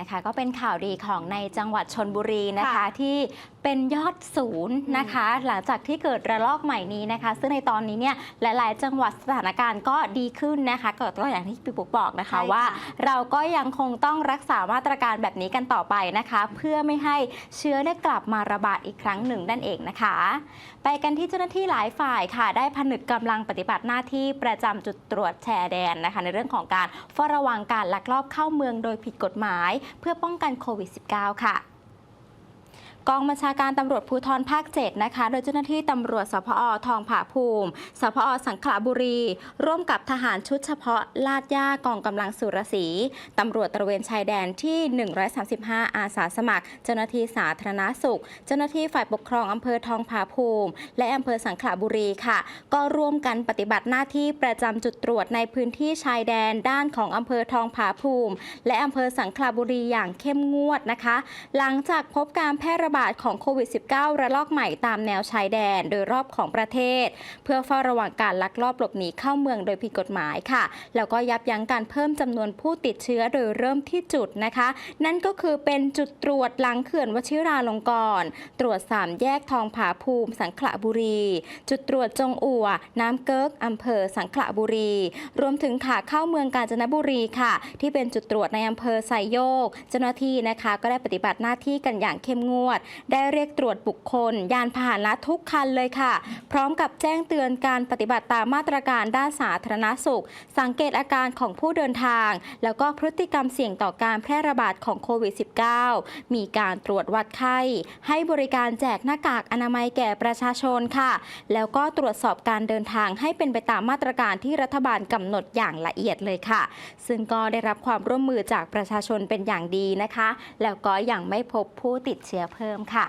นะคะ ก็เป็นข่าวดีของในจังหวัดชนบุรีนะคะค่ะที่เป็นยอดศูนย์นะคะ หลังจากที่เกิดระลอกใหม่นี้นะคะ ซึ่งในตอนนี้เนี่ยหลาย ๆ จังหวัดสถานการณ์ก็ดีขึ้นนะคะก็ก็อย่างที่พี่ปุ๊กบอกนะคะใช่ค่ะ ว่า เราก็ยังคงต้องรักษามาตรการแบบนี้กันต่อไปนะคะ เพื่อไม่ให้เชื้อได้กลับมาระบาดอีกครั้งหนึ่งนั่นเองนะคะ ไปกันที่เจ้าหน้าที่หลายฝ่ายค่ะ ได้ผนึกกำลังปฏิบัติหน้าที่ประจำจุดตรวจแชร์แดนนะคะ ในเรื่องของการเฝ้าระวังการลักลอบเข้าเมืองโดยผิดกฎหมายเพื่อป้องกันโควิด -19 ค่ะ กองบัญชาการตำรวจภูธรภาค 7 นะคะ โดยเจ้าหน้าที่ตำรวจสพอทองผาภูมิ สพอสังขละบุรี ร่วมกับทหารชุดเฉพาะลาดย่ากองกำลังสุรศรีตำรวจตระเวนชายแดนที่ 135 อาสาสมัคร เจ้าหน้าที่สาธารณสุข เจ้าหน้าที่ฝ่ายปกครองอำเภอทองผาภูมิ และอำเภอสังขละบุรีค่ะ ก็ร่วมกันปฏิบัติหน้าที่ประจำจุดตรวจในพื้นที่ชายแดนด้านของอำเภอทองผาภูมิ และอำเภอสังขละบุรีอย่างเข้มงวดนะคะ หลังจากพบการแพร่ระบาดของโควิด -19 ระลอกใหม่ตามแนวชายแดนโดยรอบของประเทศ เพื่อเฝ้าระวังการลักลอบหลบหนีเข้าเมืองโดยผิดกฎหมายค่ะ แล้วก็ยับยั้งการเพิ่มจำนวนผู้ติดเชื้อโดยเริ่มที่จุดนะคะ นั่นก็คือเป็นจุดตรวจหลังเขื่อนวชิราลงกรณ์ตรวจสามแยกทองผาภูมิ สังขละบุรี จุดตรวจจงอัว น้ำเกิกอำเภอสังขละบุรี รวมถึงขาเข้าเมืองกาญจนบุรีค่ะ ที่เป็นจุดตรวจในอำเภอไซโยก เจ้าหน้าที่นะคะ ก็ได้ปฏิบัติหน้าที่กันอย่างเข้มงวดได้เรียกตรวจบุคคล ยานพาหนะทุกคันเลยค่ะ พร้อมกับแจ้งเตือนการปฏิบัติตามมาตรการด้านสาธารณสุข สังเกตอาการของผู้เดินทาง แล้วก็พฤติกรรมเสี่ยงต่อการแพร่ระบาดของโควิด -19 มีการตรวจวัดไข้ ให้บริการแจกหน้ากากอนามัยแก่ประชาชนค่ะ แล้วก็ตรวจสอบการเดินทางให้เป็นไปตามมาตรการที่รัฐบาลกำหนดอย่างละเอียดเลยค่ะ ซึ่งก็ได้รับความร่วมมือจากประชาชนเป็นอย่างดีนะคะ แล้วก็ยังไม่พบผู้ติดเชื้อเพิ่มค่ะ